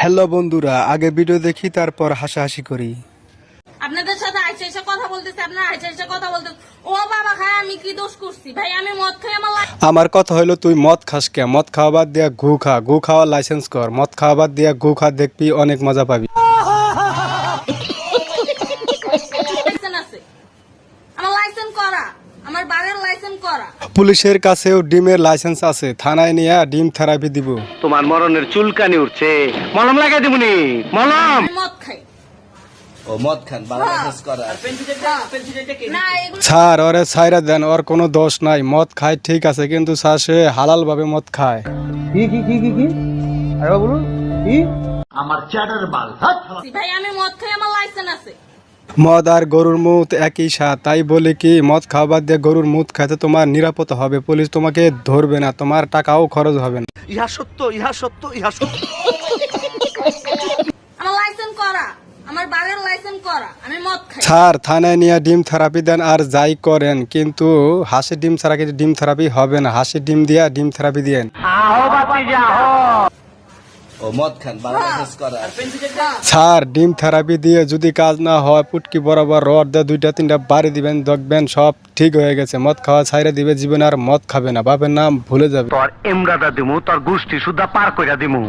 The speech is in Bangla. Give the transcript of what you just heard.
হ্যালো বন্ধুরা আগে ভিডিও দেখি তারপর হাসাহাসি করি। আপনাদের সাথে আইসা এসে কথা বলতেছে আপনার আইসা এসে কথা বলতে ও বাবা খায় আমি কি দোষ করছি? ভাই আমি মদ খাই আমার আমার কথা হলো তুই মদ খাস কে মদ খাওয়া বাদ দিয়া ঘু খা। ঘু খাওয়া লাইসেন্স কর। মদ খাওয়া বাদ দিয়া ঘু খা দেখবি অনেক মজা পাবি আছে আমার লাইসেন্স করা আমার লাইসেন্স করা। পুলিশের কাছেও ডিমের লাইসেন্স আছে। থানায় নিয়ে ডিম থেরাপি দিব। তোমার মরণের চুলকানি উঠছে। মলম লাগাই দিবনি মলম! মদ খাই। ও মদ খান বাংলাদেশ করা। না স্যার ওরে ছাইরা দেন ওর কোনো দোষ নাই। মদ খায় ঠিক আছে কিন্তু স্যার সে হালাল ভাবে মদ খায়। ভাই আমি মদ খাই আমার লাইসেন্স আছে। মদ আর গরুর মুখ একই স্বাদ তাই বলে কি মদ খাওয়া দিয়ে গরুর মুখ খাইতে তোমার নিরাপদ হবে। পুলিশ তোমাকে ধরবে না তোমার টাকাও খরচ হবে না। ইহা সত্য ইহা সত্য ইহা সত্য। আমার লাইসেন্স করা আমার বাড়ির লাইসেন্স করা আমি মদ খাই। স্যার থানায় নিয়ে ডিম থেরাপি দেন আর যাই করেন কিন্তু হাসির ডিম ছাড়া কিন্তু ডিম থেরাপি হবে না। হাসির ডিম দিয়া ডিম থেরাপি দিয়েন। ও মদ খান স্যার ডিম থেরাপি দিয়ে যদি কাজ না হয় পুটকি বরাবর রড দিয়ে দুইটা তিনটা বাড়ি দিবেন দেখবেন সব ঠিক হয়ে গেছে। মদ খাওয়া ছাইরে দিবে জীবনে আর মদ খাবে না। বাপের নাম ভুলে যাবে। তোর এমরাদা দিমু তোর গোষ্ঠী সুদ্ধা পার করে দিমু।